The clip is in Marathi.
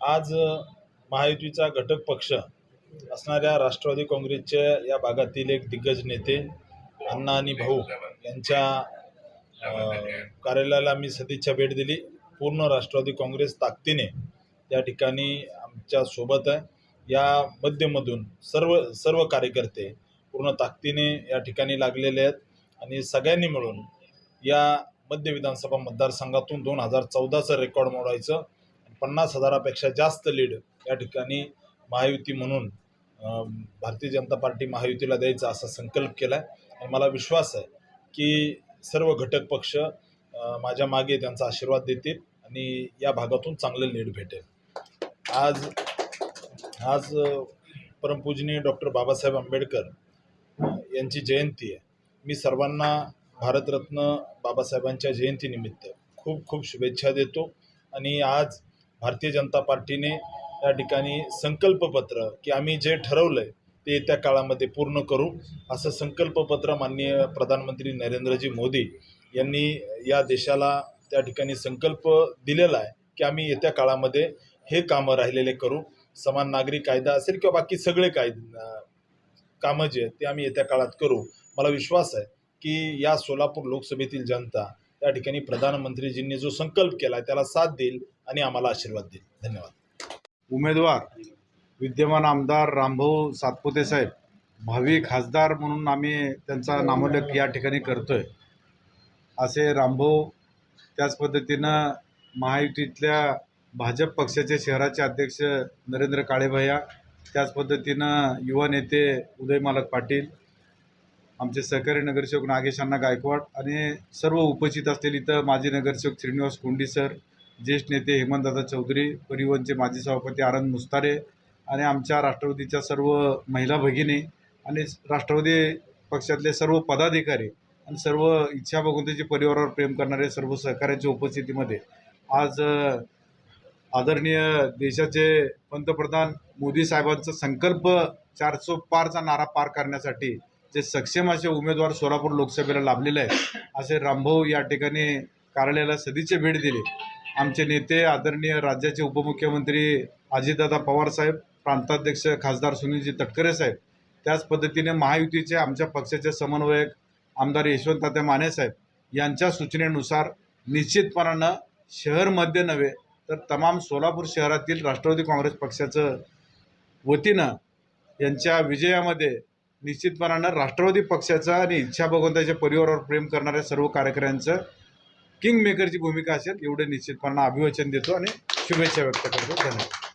आज महायुतीचा घटक पक्ष असणाऱ्या राष्ट्रवादी काँग्रेसच्या या भागातील एक दिग्गज नेते अण्णा आणि भाऊ यांच्या कार्यालयाला मी सदिच्छा भेट दिली. पूर्ण राष्ट्रवादी काँग्रेस ताकदीने या ठिकाणी आमच्यासोबत आहे. या मध्यमधून सर्व सर्व कार्यकर्ते पूर्ण ताकदीने या ठिकाणी लागलेले आहेत. आणि सगळ्यांनी मिळून या मध्य विधानसभा मतदारसंघातून दोन हजार चौदाचं रेकॉर्ड मोडायचं. पन्नास हजारापेक्षा जास्त लीड या ठिकाणी महायुती म्हणून भारतीय जनता पार्टी महायुतीला द्यायचा असा संकल्प केला आहे आणि मला विश्वास आहे की सर्व घटक पक्ष माझ्या मागे त्यांचा आशीर्वाद देतील आणि या भागातून चांगलं लीड भेटेल. आज आज परमपूजनीय डॉक्टर बाबासाहेब आंबेडकर यांची जयंती आहे. मी सर्वांना भारतरत्न बाबासाहेबांच्या जयंतीनिमित्त खूप खूप शुभेच्छा देतो. आणि आज भारतीय जनता पार्टीने या ठिकाणी संकल्पपत्र की आम्ही जे ठरवलं आहे ते येत्या काळामध्ये पूर्ण करू असं संकल्पपत्र माननीय प्रधानमंत्री नरेंद्रजी मोदी यांनी या देशाला त्या ठिकाणी संकल्प दिलेला आहे की आम्ही येत्या काळामध्ये हे कामं राहिलेले करू. समान नागरी कायदा असेल किंवा बाकी सगळे कायदे कामं जे आहेत ते आम्ही येत्या काळात करू. मला विश्वास आहे की या सोलापूर लोकसभेतील जनता त्या ठिकाणी प्रधानमंत्रीजींनी जो संकल्प केला त्याला साथ देईल आणि आम्हाला आशीर्वाद देईल. धन्यवाद. उमेदवार विद्यमान आमदार रामभाऊ सातपुते साहेब भावी खासदार म्हणून आम्ही त्यांचा नामोल्लेख या ठिकाणी करतोय. असे रामभाऊ त्याच पद्धतीनं महायुतीतल्या भाजप पक्षाचे शहराचे अध्यक्ष नरेंद्र काळेभैया त्याच पद्धतीनं युवा नेते उदय मालक पाटील आमचे सहकारी नगरसेवक नागेशांना गायकवाड आणि सर्व उपस्थित असलेले इथं माजी नगरसेवक श्रीनिवास कोंडी सर ज्येष्ठ नेते हेमंतदादा चौधरी परिवहनचे माजी सभापती आनंद मुस्तारे आणि आमच्या राष्ट्रवादीच्या सर्व महिला भगिनी आणि राष्ट्रवादी पक्षातले सर्व पदाधिकारी आणि सर्व इच्छा भगवंताचे परिवारावर प्रेम करणारे सर्व सहकाऱ्यांच्या उपस्थितीमध्ये आज आदरणीय देशाचे पंतप्रधान मोदी साहेबांचा संकल्प चारसो पारचा नारा पार करण्यासाठी जे सक्षम असे उमेदवार सोलापूर लोकसभेला लाभलेले आहे असे रामभाऊ या ठिकाणी कार्यालयाला सदिच्छा भेट दिली. आमचे नेते आदरणीय राज्याचे उपमुख्यमंत्री अजितदादा पवार साहेब प्रांताध्यक्ष खासदार सुनीलजी तटकरे साहेब त्याच पद्धतीने महायुतीचे आमच्या पक्षाचे समन्वयक आमदार यशवंततात्या माने साहेब यांच्या सूचनेनुसार निश्चितपणानं शहरमध्ये नव्हे तर तमाम सोलापूर शहरातील राष्ट्रवादी काँग्रेस पक्षाचं वतीनं यांच्या विजयामध्ये निश्चितपणानं राष्ट्रवादी पक्षाचा आणि इच्छा भगवंताच्या परिवारावर प्रेम करणाऱ्या सर्व कार्यकर्त्यांचं किंग मेकरची भूमिका असेल एवढे निश्चितपणानं अभिवचन देतो आणि शुभेच्छा व्यक्त करतो. धन्यवाद.